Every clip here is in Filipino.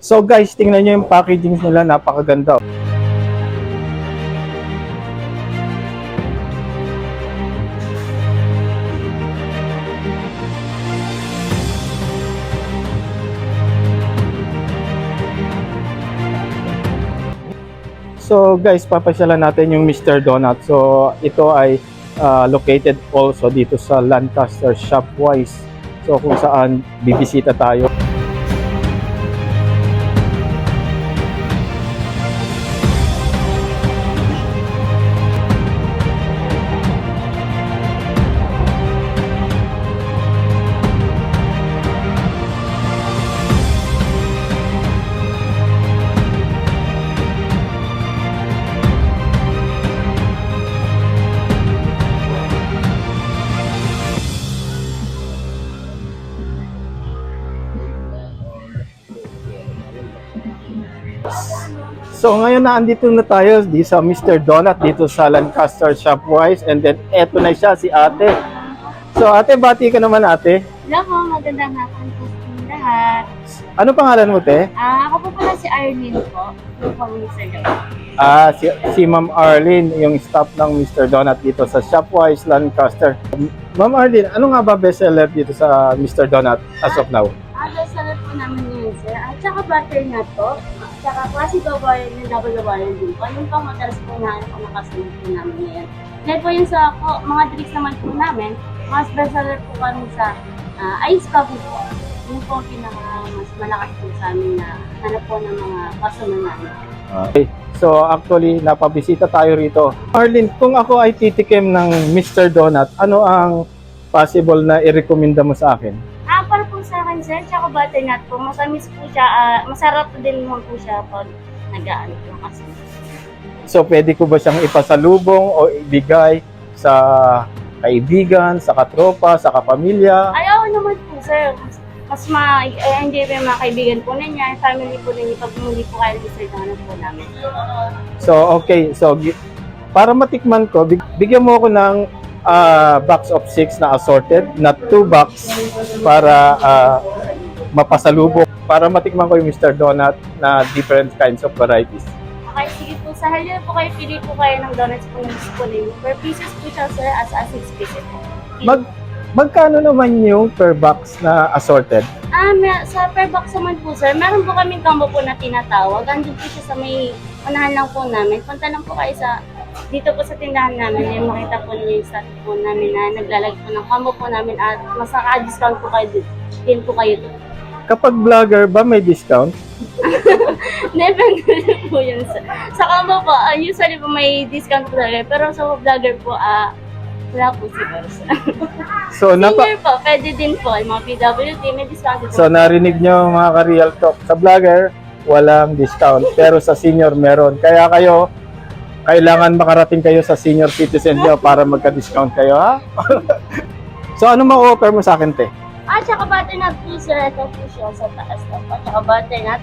So guys, tingnan nyo yung packaging nila, napakaganda. So guys, papasyalan natin yung Mr. Donut. So ito ay ah, located also dito sa Lancaster Shopwise. So kung saan bibisita tayo. So ngayon na andito na tayo di sa Mr. Donut dito sa Lancaster Shopwise and then eto na siya si ate. So ate, bati ka naman ate. Hello po, magandang hapon po sa inyong lahat. Ano pangalan mo te? Ah, ako po pala si Arlene po, po Mr. Joe. Ah, si, si Ma'am Arlene, yung staff ng Mr. Donut dito sa Shopwise Lancaster. Ma'am Arlene, ano nga ba bestseller dito sa Mr. Donut as of now? Ah, salad po namin yun, sir. At saka butternut po. At saka classic wire na double wire din po. Yung pang madalas po na po nakasunod po namin ngayon. Dahil po yun sa po, mga drinks naman po namin, mas bestseller po kami sa ah, ice coffee po. Yun po pinaka mas malakas po sa amin na hanap po ng mga customer namin. Okay. So actually, napabisita tayo rito. Arlene, kung ako ay titikim ng Mr. Donut, ano ang possible na i-recommenda mo sa akin? Sir, tsaka butternut po, masamis po siya, ah, masarap din naman po siya pag nag-ano po kasi. So pwede ko ba siyang ipasalubong o ibigay sa kaibigan, sa katropa, sa kapamilya? Ay, oo naman po, sir. Mas, mas ma-enjoy po yung mga kaibigan po ninyo, yung family po ninyo, pag muli po kayo sa daanan po namin. So okay, so gi- para matikman ko, big- bigyan mo ako ng ah, box of six na assorted, na two box para ah, mapasalubong. Para matikman ko yung Mr. Donut na different kinds of varieties. Okay, sige po, sa halina po kayo, pili po kayo ng donuts po ng gusto po ninyo. Per pieces po siya, sir, as a 6 pieces po. Mag magkano naman yung per box na assorted? Ah, may, sa per box naman po, sir, meron po kaming combo po na tinatawag. Andun po siya sa may unahan lang po namin. Punta lang po kayo sa dito po sa tindahan namin, yung makita po niyo yung status po namin na naglalagay po ng combo po namin at mas naka-discount po kayo din po kayo doon. Kapag vlogger ba may discount? Never po yun, sir. Sa combo po, ah, usually po may discount po talaga. Pero sa vlogger po, ah, wala po siguro, sir. So napa Senior po, pwede din po. Yung mga PWD, may discount po. So narinig nyo mga ka-real talk. Sa vlogger, walang discount. Pero sa senior, meron. Kaya kayo, kailangan makarating kayo sa senior citizen nyo para magka-discount kayo, ha? so ano ma-offer mo sa akin, te? Ah, tsaka butternut sir. Ito po siya sa taas na po. Tsaka butternut.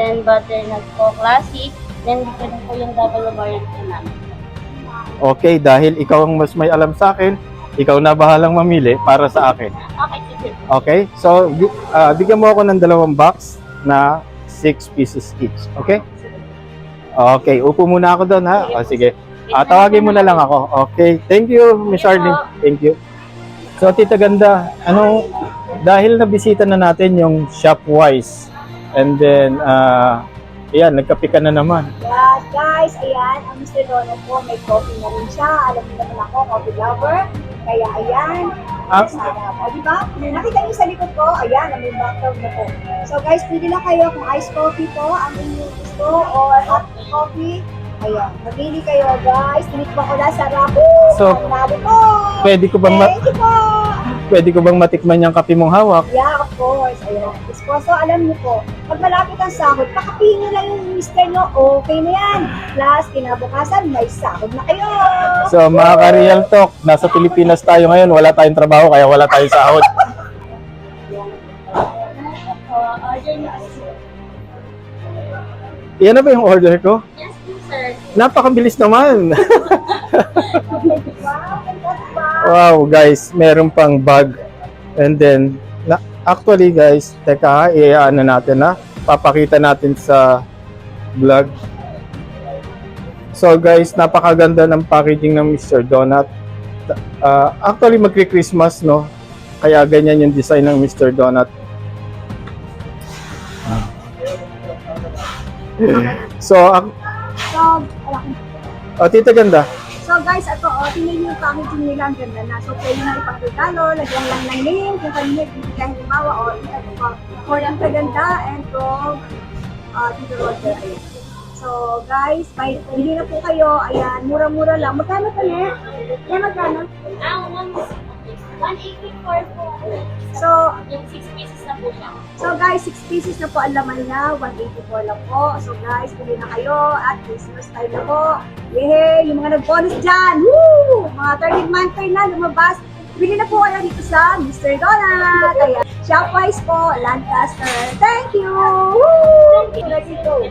Then butternut po classic. Then dito din po yung double variant po namin. Okay, dahil ikaw ang mas may alam sa akin, ikaw na bahalang mamili para sa akin. Okay, sige. Okay? So, ah, bigyan mo ako ng dalawang box na 6 pieces each. Okay? Okay, upo muna ako doon, ha? O, sige. Ah, tawagin mo na lang ako. Okay. Thank you, Miss. Arlene. Thank you. So, Tita Ganda, ano, dahil nabisita na natin yung Shopwise, and then, ah, ayan, nagkape ka na naman. Yes, guys, ayan, ang Mr. Donut po, may coffee na rin siya. Alam niyo naman ako, coffee lover. Kaya ayan, Ah, sana po, di ba? Nakita niyo sa likod ko, ayan, may background na po. So guys, pili lang kayo kung iced coffee po, ang inyong gusto, or hot coffee. Ayan, mamili kayo guys. Tinikman ko na sarap. So, po! Pwede ko bang, ma- Thank you po! Pwede ko bang matikman yung kape mong hawak? Yeah, of course. Ayan. Esposo, alam niyo po, pag malapit ang sahod, pakapihin niyo lang yung mister niyo, okay na yan. Plus, kinabukasan, may sahod na kayo. So, mga ka-real talk, nasa Pilipinas tayo ngayon, wala tayong trabaho, kaya wala tayong sahod. Yan na ba yung order ko? Yes sir. Napakabilis naman. Wow, guys, meron pang bag. And then, na, actually guys, teka, i-ano natin na. papakita natin sa vlog. So guys, napakaganda ng packaging ng Mr. Donut. Ah, actually, magki-Christmas, no? Kaya ganyan yung design ng Mr. Donut. So, ang, So, wala akong oh, tita ganda. So guys, ito oh, tingnan yung packaging nila ang ganda na. So pwede na ipagregalo, lagyan lang ng name, kung kanino ibibigay halimbawa o ito po. For ang kaganda and from uh, Tito Roger. Ayan. So guys, may hindi na po kayo, ayan, mura-mura lang. Magkano pa ne? Yan magkano? Ah, 184 po. So, Yung 6 pieces na po siya. so guys, 6 pieces na po ang laman niya, 184 lang po. So guys, pili na kayo at Christmas time na po. Yehey! Yung mga nag-bonus dyan! Woo! Mga 30 month pay na lumabas. Bili na po kayo dito sa Mr. Donut. Ayan. Shopwise po, Lancaster. Thank you! Woo! Let's go.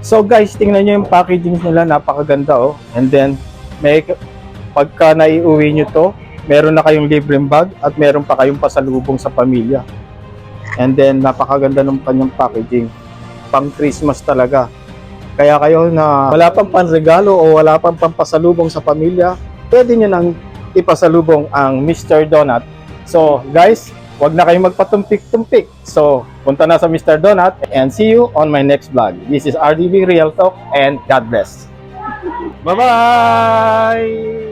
So guys, tingnan nyo yung packaging nila, napakaganda oh. And then, may pagka naiuwi nyo to, meron na kayong libreng bag at meron pa kayong pasalubong sa pamilya. And then, napakaganda ng kanyang packaging. Pang Christmas talaga. Kaya kayo na wala pang panregalo o wala pang pampasalubong sa pamilya, pwede nyo nang ipasalubong ang Mr. Donut. So guys, wag na kayong magpatumpik-tumpik. So, punta na sa Mr. Donut and see you on my next vlog. This is RDB Real Talk and God bless. Bye-bye!